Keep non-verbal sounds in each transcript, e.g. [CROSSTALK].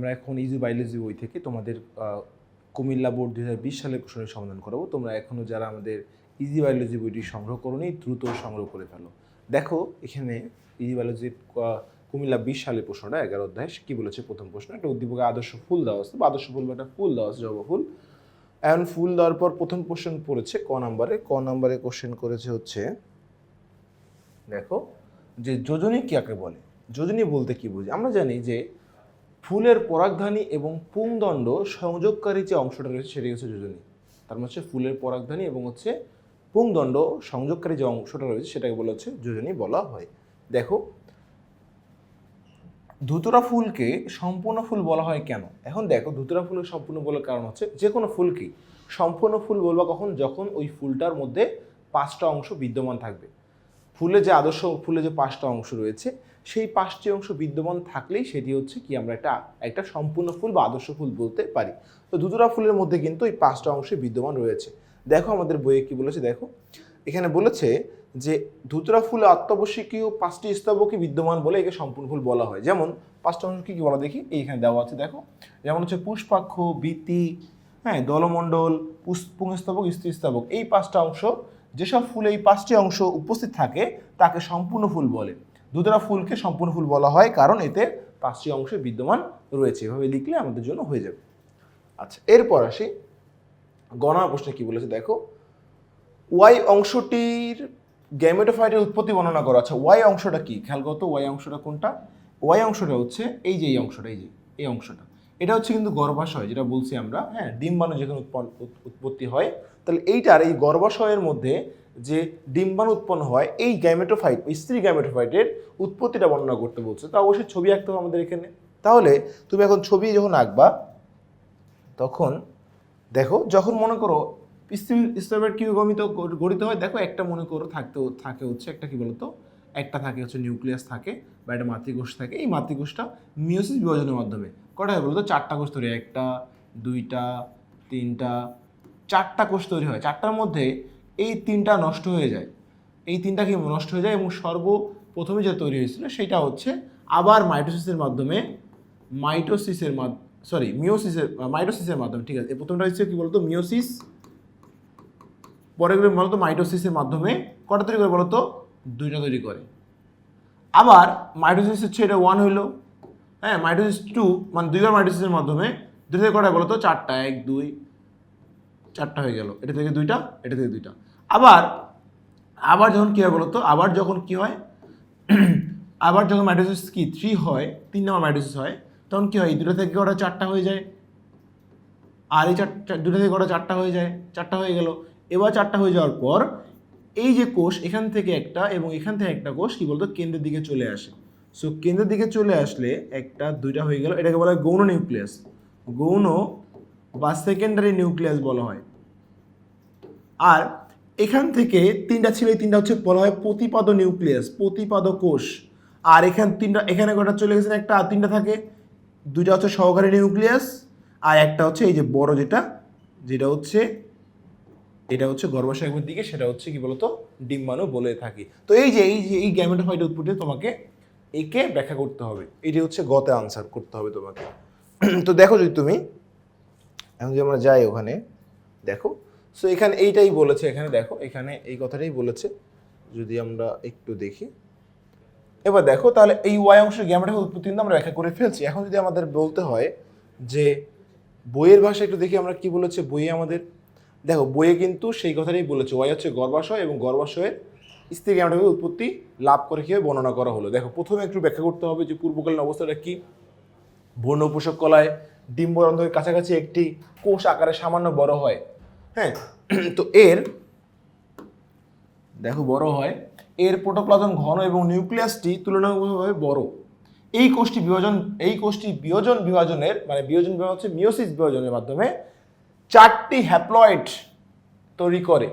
আমরা এখন easy biology বই থেকে তোমাদের কুমিল্লা বোর্ড দু হাজার বিশ সালের প্রশ্নের সমাধান করাবো। তোমরা এখনও যারা আমাদের ইজি বায়োলজি বইটি সংগ্রহ করোনি, দ্রুত সংগ্রহ করে ফেলো। দেখো, এখানে ইজি বায়োলজির কুমিল্লা বিশ সালের প্রশ্নটা, এগারো অধ্যায়, কী বলেছে প্রথম প্রশ্ন? একটা উদ্দীপকে আদর্শ ফুল দেওয়া আছে। বা আদর্শ ফুল বা একটা ফুল দেওয়া আছে, জবা ফুল। এখন ফুল দেওয়ার পর প্রথম কোশ্চেন পড়েছে ক নাম্বারে। ক নাম্বারে কোশ্চেন করেছে হচ্ছে, দেখো, যে যোজনী কাকে বলে? যোজনী বলতে কি বুঝি? আমরা জানি যে ফুলের পরাগধানী এবং পুংদণ্ড সংযোগকারী যে অংশটা রয়েছে সেটি হচ্ছে যোজনী। তার মানে হচ্ছে ফুলের পরাগধানী এবং হচ্ছে পুংদণ্ড সংযোগকারী যে অংশটা রয়েছে সেটাকে বলা হচ্ছে যোজনী বলা হয়। দেখো, ধুতরা ফুলকে সম্পূর্ণ ফুল বলা হয় কেন? এখন দেখো, ধুতরা ফুলকে সম্পূর্ণ বলার কারণ হচ্ছে যে কোনো ফুলকেই সম্পূর্ণ ফুল বলবা কখন? যখন ওই ফুলটার মধ্যে পাঁচটা অংশ বিদ্যমান থাকবে। ফুলে যে আদর্শ, ফুলে যে পাঁচটা অংশ রয়েছে সেই পাঁচটি অংশ বিদ্যমান থাকলেই সেটি হচ্ছে কি আমরা একটা একটা সম্পূর্ণ ফুল বা আদর্শ ফুল বলতে পারি। তো দুতুরা ফুলের মধ্যে কিন্তু এই পাঁচটা অংশে বিদ্যমান রয়েছে। দেখো আমাদের বইয়ে কি বলেছে, দেখো। এখানে বলেছে যে ধুতরা ফুলে অত্যাবশ্যকীয় পাঁচটি স্তবকই বিদ্যমান বলে একে সম্পূর্ণ ফুল বলা হয়। যেমন পাঁচটা অংশ কী কি বলা দেখি এইখানে দেওয়া আছে, দেখো। যেমন হচ্ছে পুষ্পাক্ষ, বীতি হ্যাঁ দলমণ্ডল পুষ- পুংস্তবক, স্ত্রীস্তবক। এই পাঁচটা অংশ, যেসব ফুলে এই পাঁচটি অংশ উপস্থিত থাকে, তাকে সম্পূর্ণ ফুল বলে। দুধরা ফুলকে সম্পূর্ণ ফুল বলা হয়, কারণ এতে পাঁচটি অংশে বিদ্যমান রয়েছে। এভাবে লিখলে আমাদের জন্য হয়ে যাবে। আচ্ছা এরপর আসি। গণনা প্রশ্নে কি বলেছে? দেখো ওয়াই অংশটির গ্যামেটোফাইটের উৎপত্তি বর্ণনা করা আচ্ছা ওয়াই অংশটা কি? খেয়াল করতো ওয়াই অংশটা কোনটা? ওয়াই অংশটা হচ্ছে এই যে, এই অংশটা, এই যে, এই অংশটা। এটা হচ্ছে কিন্তু গর্ভাশয়, যেটা বলছি আমরা। হ্যাঁ ডিম্বাণু যেখানে উৎপন্ন উৎপত্তি হয়, তাহলে এইটার এই গর্ভাশয়ের মধ্যে যে ডিম্বাণু উৎপন্ন হয়, এই গ্যামেটোফাইট স্ত্রী গ্যামেটোফাইটের উৎপত্তিটা বর্ণনা করতে বলছে। তা অবশ্যই ছবি আঁকতে হবে আমাদের এখানে। তাহলে তুমি এখন ছবি যখন আঁকবা, তখন দেখো, যখন মনে করো স্টোভের কি গমিত গঠিত হয়, দেখো একটা মনে করো থাকতে, থাকে হচ্ছে একটা কি বলতো? একটা থাকে হচ্ছে নিউক্লিয়াস থাকে বা একটা মাতৃকোষ থাকে। এই মাতৃকোষটা মিউসিস বিভাজনের মাধ্যমে। কটা হয় বলতো? চারটা কোষ তৈরি একটা, দুইটা, তিনটা, চারটা কোষ তৈরি হয়। চারটার মধ্যে এই তিনটা নষ্ট হয়ে যায়। এই তিনটা কি নষ্ট হয়ে যায় এবং সর্বপ্রথমে যে তৈরি হয়েছিল সেটা হচ্ছে আবার মাইটোসিসের মাধ্যমে মাইটোসিসের মাধ্যমে সরি মিওসিসের মাইটোসিসের মাধ্যমে, ঠিক আছে প্রথমটা হচ্ছে কি বলতো? মিওসিস পরে গুলো বলতো মাইটোসিসের মাধ্যমে, কটা তৈরি করে বলতো? দুইটা তৈরি করে। আবার মাইটোসিস হচ্ছে এটা ওয়ান হইল। হ্যাঁ মাইটোসিস টু মানে দুইবার মাইটোসিসের মাধ্যমে দুই থেকে কটা বলতো? চারটা, এক, দুই, চারটা হয়ে গেল। এটা থেকে দুইটা, এটা থেকে দুইটা। আবার আবার যখন কী হয় বলতো? আবার যখন কী হয়? [CLEARS THROAT] আবার যখন মাইটোসিস কি? থ্রি হয়, তিন নম্বর মাইটোসিস হয়, তখন কী হয়? এই দুটো থেকে ওটা চারটা হয়ে যায়। আর এই চারটা দুটো থেকে ওটা চারটা হয়ে যায়, চারটা হয়ে গেল। এবার চারটা হয়ে যাওয়ার পর, এই যে কোষ, এখান থেকে একটা এবং এখান থেকে একটা কোষ কি বলতো? কেন্দ্রের দিকে চলে আসে। সো কেন্দ্রের দিকে চলে আসলে একটা, দুইটা হয়ে গেল। এটাকে বলা হয় গৌণ নিউক্লিয়াস। গৌণ বা সেকেন্ডারি নিউক্লিয়াস বলা হয়। আর এখান থেকে তিনটা ছিল তিনটা হচ্ছে বলা হয় প্রতিপাদ নিউক্লিয়াস প্রতিপাদ কোষ। আর এখান তিনটা, এখানে কটা চলে গেছে? একটা আর তিনটা থাকে। দুইটা হচ্ছে সহকারী নিউক্লিয়াস, আর একটা হচ্ছে এই যে বড় যেটা যেটা হচ্ছে এটা হচ্ছে গর্ভাশয়ের দিকে, সেটা হচ্ছে কি বলতো? ডিম্বাণু বলে থাকি। তো এই যে এই যে, এই গ্যামেটোফাইট উৎপত্তি তোমাকে একে ব্যাখ্যা করতে হবে। এটি হচ্ছে গতে আনসার করতে হবে তোমাকে। [CLEARS THROAT] তো দেখো যদি তুমি, এখন যদি আমরা যাই ওখানে, দেখো সো এখানে এইটাই বলেছে, এখানে দেখো, এখানে এই কথাটাই বলেছে, যদি আমরা একটু দেখি। এবার দেখো, তাহলে এই ওয়াই অংশের গ্যামেটা উৎপত্তি, কিন্তু আমরা ব্যাখ্যা করে ফেলছি। এখন যদি আমাদের বলতে হয় যে বইয়ের ভাষা একটু দেখি, আমরা কি বলেছে বইয়ে আমাদের? দেখো, বইয়ে কিন্তু সেই কথাটাই বলেছে ওয়াই হচ্ছে গর্ভাশয় এবং গর্ভাশয়ের স্ত্রী গ্যামেটাকে উৎপত্তি, লাভ করে কীভাবে বর্ণনা করা হলো। দেখো, প্রথমে একটু ব্যাখ্যা করতে হবে যে পূর্বকালীন অবস্থাটা কি? বর্ণ পোষক কলায় ডিম্বরন্ধ্রের কাছাকাছি একটি কোষ আকারে সামান্য বড় হয়। হ্যাঁ। [CLEARS THROAT] তো এর, দেখো বড় হয়, এর প্রোটোপ্লাজম ঘন এবং নিউক্লিয়াসটি তুলনামূলকভাবে বড়। এই কোষটি বিভাজন, এই কোষটি বিয়োজন বিভাজনের মানে বিয়োজন বিভাজন হচ্ছে মিওসিস বিভাজনের মাধ্যমে চারটি হ্যাপ্লয়েড তৈরি করে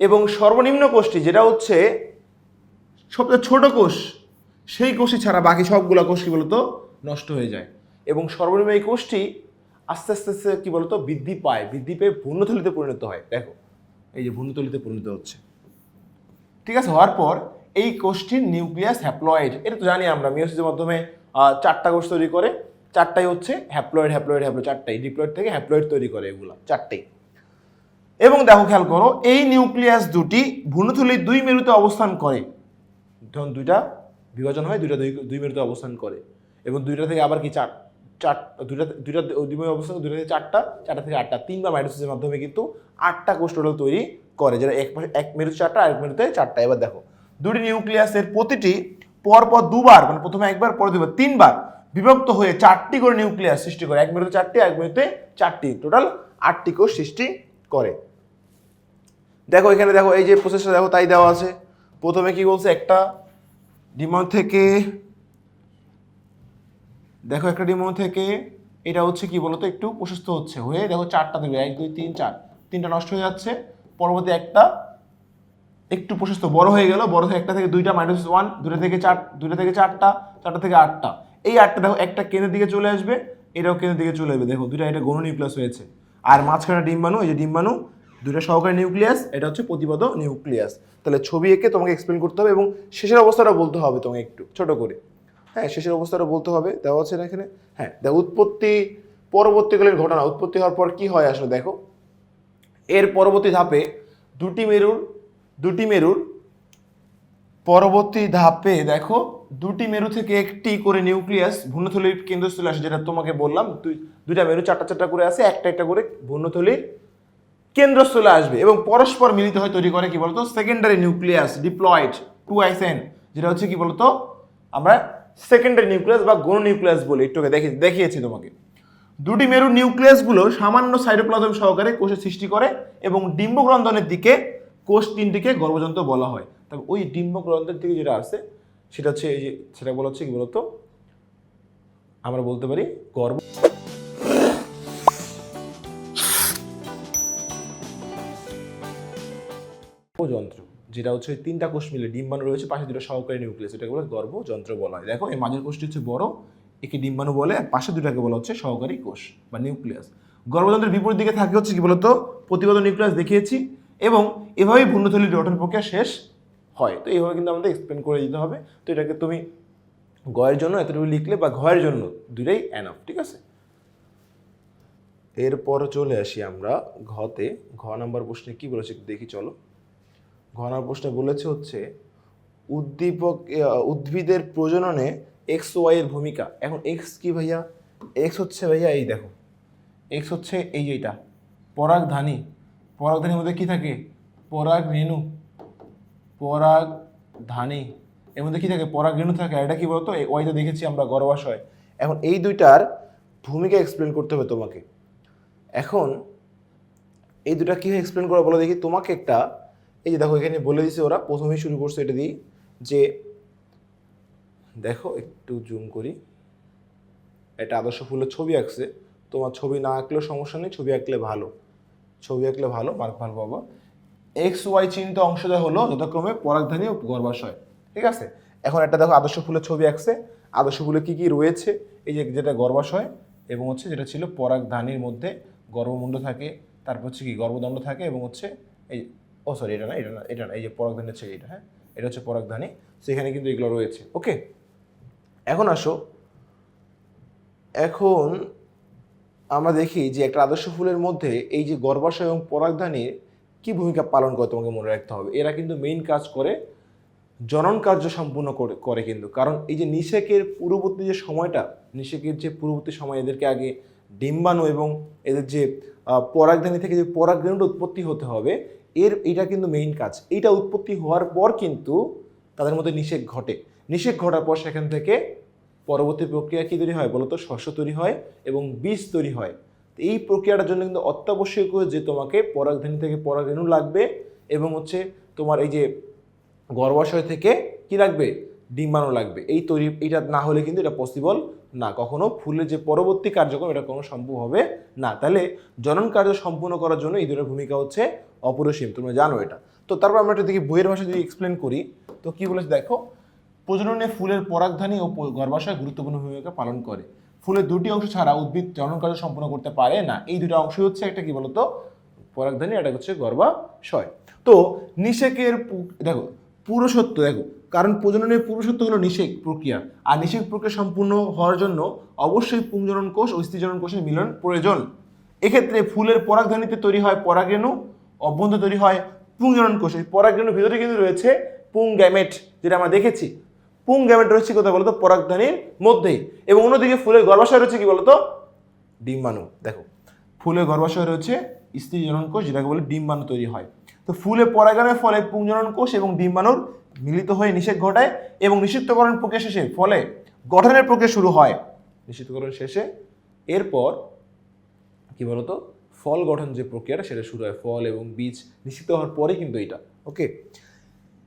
এবং সর্বনিম্ন কোষটি, যেটা হচ্ছে সবচেয়ে ছোট কোষ, সেই কোষই ছাড়া বাকি সবগুলো কোষ কি বলতো? নষ্ট হয়ে যায়। এবং সর্বনিম্ন এই কোষটি আস্তে আস্তে আস্তে কি বলতো? বৃদ্ধি পায়। বৃদ্ধি পেয়ে ভূর্ণথলিতে পরিণত হয়। দেখো, এই যে ভূর্ণথলিতে পরিণত হচ্ছে। ঠিক আছে? হওয়ার পর এই কোষটির নিউক্লিয়াস হ্যাপ্লয়েড, এটা তো জানি আমরা মিওসিসের মাধ্যমে চারটা কোষ তৈরি করে। চারটাই হচ্ছে হ্যাপ্লয়েড হ্যাপ্লয়েড হ্যাপ্লয়েড, চারটাই। ডিপ্লয়েড থেকে হ্যাপ্লয়েড তৈরি করে এগুলো, চারটেই। এবং দেখো, খেয়াল করো, এই নিউক্লিয়াস দুটি ভ্রূণথলির দুই মেরুতে অবস্থান করে। যখন দুইটা বিভাজন হয়, দুইটা দুই দুই মেরুতে অবস্থান করে। এবং দুইটা থেকে আবার কি চার? চার, দুইটা দুইটা দুই মেরু অবস্থান, দুইটা থেকে চারটা চারটা থেকে আটটা। তিনবার মাইটোসিসের মাধ্যমে কিন্তু আটটা কোষ টোটাল তৈরি করে যেটা এক এক মেরুতে চারটা, আরেক মেরুতে চারটা। এবার দেখো, দুটি নিউক্লিয়াসের প্রতিটি পরপর দুবার মানে প্রথমে একবার, পরে দুবার, তিনবার বিভক্ত হয়ে চারটি করে নিউক্লিয়াস সৃষ্টি করে। এক মেরুতে চারটি এক মেরুতে চারটি। টোটাল আটটি কোষ সৃষ্টি করে। দেখো এখানে দেখো, এই যে প্রসেসটা দেখো, তাই দেওয়া আছে। প্রথমে কি বলছে, একটা ডিমন থেকে দেখো একটা ডিমন থেকে এটা হচ্ছে কি বলতো? একটু প্রশস্ত হচ্ছে। হয়ে দেখো চারটা দেবে। এক, দুই, তিন, চার। তিনটা নষ্ট হয়ে যাচ্ছে। পরবর্তী একটা একটু প্রশস্ত। বড় হয়ে গেল। বড় থেকে একটা থেকে দুইটা মাইনাস ওয়ান দুটা থেকে চার দুটা থেকে চারটা চারটা থেকে আটটা। এই আটটা দেখো, একটা কেন্দ্রের দিকে চলে আসবে, এটাও কেন্দ্রের দিকে চলে আসবে। দেখো দুটা এটা গণ নিউক্লিয়াস হয়েছে। আর মাঝখানে ডিম্বাণু এই যে ডিম্বাণু দুটা সহকারী নিউক্লিয়াস এটা হচ্ছে প্রতিপদ নিউক্লিয়াস তাহলে ছবি এঁকে তোমাকে এক্সপ্লেন করতে হবে এবং শেষের অবস্থাটা বলতে হবে তোমাকে একটু, ছোট করে। হ্যাঁ শেষের অবস্থাটা বলতে হবে, দেওয়া আছে না এখানে? হ্যাঁ দেখো উৎপত্তি পরবর্তীকালের ঘটনা, উৎপত্তি হওয়ার পর কি হয় আসলে দেখো। এর পরবর্তী ধাপে দুটি মেরুর দুটি মেরুর পরবর্তী ধাপে দেখো, দুটি মেরু থেকে একটি করে নিউক্লিয়াস ভূর্ণথলির কেন্দ্রস্থলে আসে, যেটা তোমাকে বললাম, দুই, দুইটা মেরু চারটা চারটা করে আসে, একটা একটা করে ভূর্ণথলির কেন্দ্রস্থলে আসবে এবং পরস্পর মিলিত হয়ে তৈরি করে কি বলতো? সেকেন্ডারি নিউক্লিয়াস ডিপ্লয়েড টু আইসেন যেটা হচ্ছে কি বলতো? আমরা সেকেন্ডারি নিউক্লিয়াস বা গণ নিউক্লিয়াস বলি একটু দেখি, দেখিয়েছি তোমাকে। দুটি মেরু নিউক্লিয়াসগুলো সামান্য সাইটোপ্লাজম সহকারে কোষের সৃষ্টি করে এবং ডিম্বগ্রন্থনের দিকে কোষ তিনটিকে গর্ভযন্ত্র বলা হয়। তবে ওই ডিম্বগ্রন্থের দিকে যেটা আছে, সেটা হচ্ছে এই যে, সেটা বলা হচ্ছে কি বলতো? আমরা বলতে পারি গর্ভ গর্ভযন্ত্র যেটা হচ্ছে তিনটা কোষ মিলে, ডিম্বাণু রয়েছে, পাশে দুটো সহকারী নিউক্লিয়াস, এটাকে বলে গর্ভযন্ত্র বলা হয়। দেখো, এই মাঝের কোষটি হচ্ছে বড়, একে ডিম্বাণু বলে, আর পাশে দুটাকে বলা হচ্ছে সহকারী কোষ বা নিউক্লিয়াস। গর্ভযন্ত্রের বিপরীত দিকে থাকে হচ্ছে কি বলতো? প্রতিগত নিউক্লিয়াস দেখিয়েছি, এবং এভাবেই ভূর্ণথলির গঠন প্রক্রিয়া শেষ হয়। তো এইভাবে কিন্তু আমাদের এক্সপ্লেন করে দিতে হবে। তো এটাকে তুমি গয়ের জন্য এতটুকু লিখলে বা ঘয়ের জন্য দুটাই অ্যানাফ ঠিক আছে? এরপর চলে আসি আমরা ঘতে। ঘ নাম্বার প্রশ্নে কি বলেছে দেখি, চলো। ঘ নাম্বার প্রশ্নে বলেছে হচ্ছে, উদ্দীপক উদ্ভিদের প্রজননে এক্স ওয়াই এর ভূমিকা। এখন এক্স কি ভাইয়া? এক্স হচ্ছে ভাইয়া এই দেখো। এক্স হচ্ছে এই এটা। পরাগধানী পরাগধানীর মধ্যে কি থাকে? পরাগ রেণু। পরাগ ধানী। এর মধ্যে কি থাকে? পরাগ রেণু থাকে। আর এটা কি বলতো? ওয়াইতে দেখেছি আমরা গর্ভাশয়। এখন এই দুইটার ভূমিকা এক্সপ্লেন করতে হবে তোমাকে। এখন এই দুটা কীভাবে এক্সপ্লেন করা বলো দেখি? তোমাকে একটা এই যে দেখো, এখানে বলে দিছে ওরা, প্রথমেই শুরু করছে এটা দিয়ে যে, দেখো, একটু জুম করি। এটা আদর্শ ফুলের ছবি আঁকছে। তোমার ছবি না আঁকলেও সমস্যা নেই, ছবি আঁকলে ভালো। ছবি আঁকলে ভালো মার্ক ভালো পাবো। এক্স ওয়াই চিহ্নিত অংশটা হলো যথাক্রমে পরাগধানী ও গর্ভাশয়। ঠিক আছে? এখন একটা দেখো, আদর্শ ফুলের ছবি আঁকছে। আদর্শ ফুলে কী কী রয়েছে? এই যে যেটা গর্ভাশয় এবং হচ্ছে যেটা ছিল পরাগধানীর মধ্যে গর্ভমুণ্ড থাকে, তারপর হচ্ছে কি গর্ভদণ্ড থাকে এবং হচ্ছে এই ও সরি এটা না এটা না এটা না, এই যে পরাগধানী হচ্ছে এটা হ্যাঁ? এটা হচ্ছে পরাগধানী সেখানে কিন্তু এগুলো রয়েছে ওকে এখন আসো, এখন আমরা দেখি যে একটা আদর্শ ফুলের মধ্যে এই যে গর্ভাশয় এবং পরাগধানীর কী ভূমিকা পালন করে তোমাকে মনে রাখতে হবে? এরা কিন্তু মেইন কাজ করে, জনন কার্য সম্পূর্ণ করে কিন্তু। কারণ এই যে নিষেকের পূর্ববর্তী যে সময়টা, নিষেকের যে পূর্ববর্তী সময়, এদেরকে আগে ডিম্বাণু এবং এদের যে পরাগধানী থেকে যে পরাগরেণুটা উৎপত্তি হতে হবে এর, এটা কিন্তু মেইন কাজ। এইটা উৎপত্তি হওয়ার পর কিন্তু তাদের মধ্যে নিষেক ঘটে। নিষেক ঘটার পর সেখান থেকে পরবর্তী প্রক্রিয়া কী তৈরি হয় বলতো? শস্য তৈরি হয় এবং বীজ তৈরি হয়। এই প্রক্রিয়াটার জন্য কিন্তু অত্যাবশ্যকীয় যে তোমাকে পরাগধানী থেকে পরাগরেণু লাগবে এবং হচ্ছে তোমার এই যে গর্ভাশয় থেকে কি লাগবে? ডিম্বাণু লাগবে। এই তৈরি এটা না হলে কিন্তু এটা পসিবল না, কখনো ফুলের যে পরবর্তী কার্যক্রম, এটা কোনো সম্ভব হবে না। তাহলে জনন কার্য সম্পূর্ণ করার জন্য এই দুটোর ভূমিকা হচ্ছে অপরিসীম, তোমরা জানো এটা। তো তারপর আমরা এটা দেখি বইয়ের ভাষা যদি এক্সপ্লেন করি, তো কি বলেছে দেখো, প্রজননে ফুলের পরাগধানী ও গর্ভাশয় গুরুত্বপূর্ণ ভূমিকা পালন করে। ফুলের দুটি অংশ ছাড়া উদ্ভিদ জনন কার্য সম্পূর্ণ করতে পারে না। এই দুটো অংশ হচ্ছে একটা কি বলতো? পরাগধানী এটা হচ্ছে গর্ভাশয়। তো নিষেকের দেখো, পুরুষত্ব, দেখো কারণ প্রজননের পুরুষত্ব হলো নিষেক প্রক্রিয়া। আর নিষেক প্রক্রিয়া সম্পূর্ণ হওয়ার জন্য অবশ্যই পুংজনন কোষ ও স্ত্রীজনন কোষের মিলন প্রয়োজন। এক্ষেত্রে ফুলের পরাগধানীতে তৈরি হয় পরাগরেণু, অভ্যন্তর তৈরি হয় পুংজনন কোষ। এই পরাগরেণুর ভিতরে কিন্তু রয়েছে পুং গ্যামেট, যেটা আমরা দেখেছি। পুং গ্যামেট রয়েছে কোথায় বলতো? পরাগধানীর মধ্যেই। এবং অন্যদিকে ফুলের গর্ভাশয় রয়েছে কি বলতো? ডিম্বাণু। দেখো, ফুলের গর্ভাশয় রয়েছে স্ত্রী জনন কোষ, যেটাকে বলে ডিম্বাণু তৈরি হয়। তো ফুলে পরাগায়নের ফলে পুংজনন কোষ এবং ডিম্বাণুর মিলিত হয়ে নিষেধ ঘটায় এবং নিষিদ্ধকরণ প্রক্রিয়া শেষে, ফলে গঠনের প্রক্রিয়া শুরু হয়। নিষিদ্ধকরণ শেষে, এরপর কি বলতো? ফল গঠন যে প্রক্রিয়াটা, সেটা শুরু হয়। ফল এবং বীজ নিষিদ্ধ হওয়ার পরে কিন্তু এটা ওকে?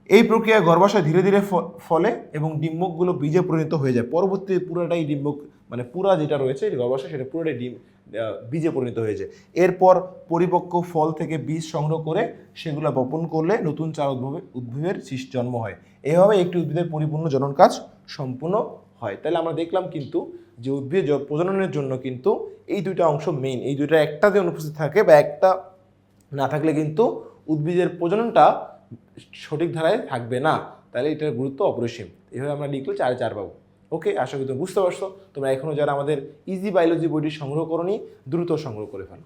এই প্রক্রিয়া গর্ভাশয় ধীরে ধীরে ফলে এবং ডিম্বকগুলো বীজে পরিণত হয়ে যায়। পরবর্তী পুরোটাই ডিম্বক মানে পুরা যেটা রয়েছে, গর্ভাশয়, সেটা পুরোটাই ডিম বীজে পরিণত হয়েছে। এরপর পরিপক্ক ফল থেকে বীজ সংগ্রহ করে সেগুলো বপন করলে নতুন চারা উদ্ভবে, উদ্ভিদের জন্ম হয়। এভাবে একটি উদ্ভিদের পরিপূর্ণ জনন কাজ সম্পূর্ণ হয়। তাহলে আমরা দেখলাম কিন্তু যে উদ্ভিদ প্রজননের জন্য কিন্তু এই দুইটা অংশ মেইন এই দুইটা একটাতে অনুপস্থিত থাকে বা একটা না থাকলে কিন্তু উদ্ভিদের প্রজননটা সঠিক ধারায় থাকবে না। তাহলে এটার গুরুত্ব অপরিসীম। এভাবে আমরা লিখলে চারে চার পাবো। ওকে, আশা করি তুমি বুঝতে পারছ। তোমরা এখনও যারা আমাদের ইজি বায়োলজি বইটি সংগ্রহ করনি, দ্রুত সংগ্রহ করে ফেলো।